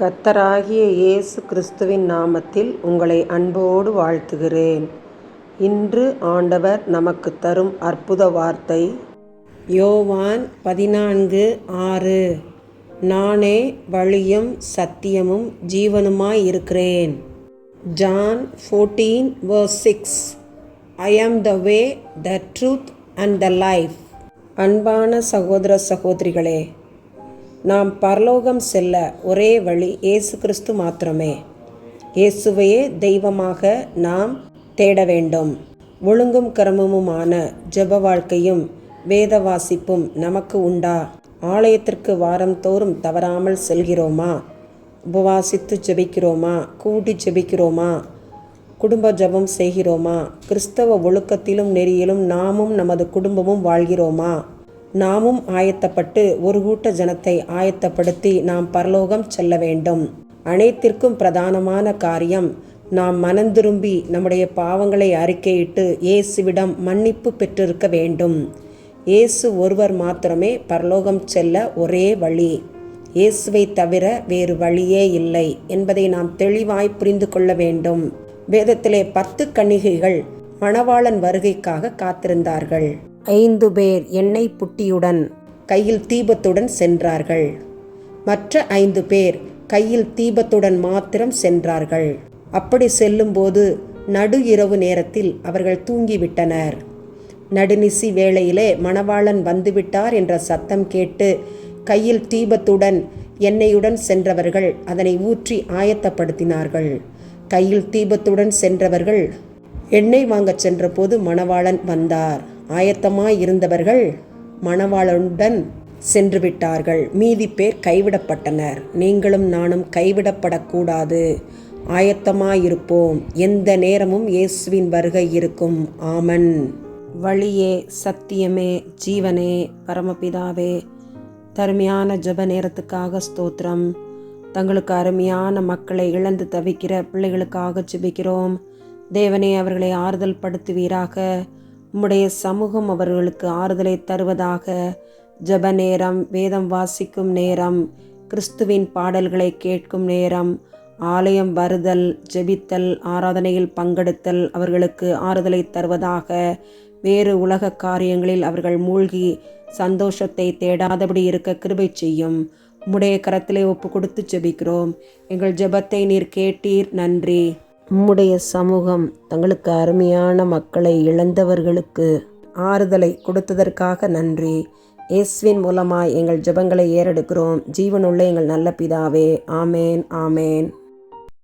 கர்த்தராகிய இயேசு கிறிஸ்துவின் நாமத்தில் உங்களை அன்போடு வாழ்த்துகிறேன். இன்று ஆண்டவர் நமக்கு தரும் அற்புத வார்த்தை யோவான் பதினான்கு ஆறு. நானே வழியும் சத்தியமும் ஜீவனுமாய் இருக்கிறேன். John fourteen verse six I am the way the truth and the life அன்பான சகோதர சகோதரிகளே நாம் பரலோகம் செல்ல ஒரே வழி இயேசு கிறிஸ்து மாத்திரமே. இயேசுவையே தெய்வமாக நாம் தேட வேண்டும். ஒழுங்கும் கர்மமுமான ஜெப வாழ்க்கையும் வேத வாசிப்பும் நமக்கு உண்டா? ஆலயத்திற்கு வாரந்தோறும் தவறாமல் செல்கிறோமா? உபவாசித்து ஜெபிக்கிறோமா? கூடி ஜெபிக்கிறோமா? குடும்ப ஜெபம் செய்கிறோமா? கிறிஸ்தவ ஒழுக்கத்திலும் நெறியிலும் நாமும் நமது குடும்பமும் வாழ்கிறோமா? நாமும் ஆயத்தப்பட்டு ஒரு கூட்ட ஜனத்தை ஆயத்தப்படுத்தி நாம் பரலோகம் செல்ல வேண்டும். அனைத்திற்கும் பிரதானமான காரியம் நாம் மனந்திரும்பி நம்முடைய பாவங்களை அறிக்கையிட்டு இயேசுவிடம் மன்னிப்பு பெற்றிருக்க வேண்டும். இயேசு ஒருவர் மாத்திரமே பரலோகம் செல்ல ஒரே வழி. இயேசுவை தவிர வேறு வழியே இல்லை என்பதை நாம் தெளிவாய் புரிந்து கொள்ள வேண்டும். வேதத்திலே பத்து கன்னிகைகள் மணவாளன் வருகைக்காக காத்திருந்தார்கள். ஐந்து பேர் எண்ணெய் புட்டியுடன் கையில் தீபத்துடன் சென்றார்கள். மற்ற ஐந்து பேர் கையில் தீபத்துடன் மாத்திரம் சென்றார்கள். அப்படி செல்லும்போது நடு இரவு நேரத்தில் அவர்கள் தூங்கிவிட்டனர். நடுநிசி வேளையிலே மணவாளன் வந்துவிட்டார் என்ற சத்தம் கேட்டு கையில் தீபத்துடன் எண்ணெயுடன் சென்றவர்கள் அதனை ஊற்றி ஆயத்தப்படுத்தினார்கள். கையில் தீபத்துடன் சென்றவர்கள் எண்ணெய் வாங்கச் சென்றபோது மணவாளன் வந்தார். ஆயத்தமாய் இருந்தவர்கள் மணவாளனுடன் சென்று விட்டார்கள் மீதி பேர் கைவிடப்பட்டனர். நீங்களும் நானும் கைவிடப்படக்கூடாது. ஆயத்தமாயிருப்போம் எந்த நேரமும் இயேசுவின் வருகை இருக்கும். ஆமன். வழியே சத்தியமே ஜீவனே பரமபிதாவே தருமையான ஜப நேரத்துக்காக ஸ்தோத்திரம். தங்களுக்கு அருமையான மக்களை இழந்து தவிக்கிற பிள்ளைகளுக்காக ஜெபிக்கிறோம். தேவனே அவர்களை ஆறுதல் படுத்துவீராக உம்முடைய சமூகம் அவர்களுக்கு ஆறுதலை தருவதாக. ஜப நேரம் வேதம் வாசிக்கும் நேரம் கிறிஸ்துவின் பாடல்களை கேட்கும் நேரம் ஆலயம் வருதல் ஜெபித்தல் ஆராதனையில் பங்கெடுத்தல் அவர்களுக்கு ஆறுதலை தருவதாக. வேறு உலக காரியங்களில் அவர்கள் மூழ்கி சந்தோஷத்தை தேடாதபடி இருக்க கிருபை செய்யும். உம்முடைய கரத்திலே ஒப்பு கொடுத்து ஜெபிக்கிறோம். எங்கள் ஜெபத்தை நீர் கேட்டீர். நன்றி. உம்முடைய சமூகம் தங்களுக்கு அருமையான மக்களை இழந்தவர்களுக்கு ஆறுதலை கொடுத்ததற்காக நன்றி. இயேசுவின் மூலமாய் எங்கள் ஜெபங்களை ஏறெடுக்கிறோம். ஜீவனுள்ள எங்கள் நல்ல பிதாவே. ஆமேன் ஆமேன்.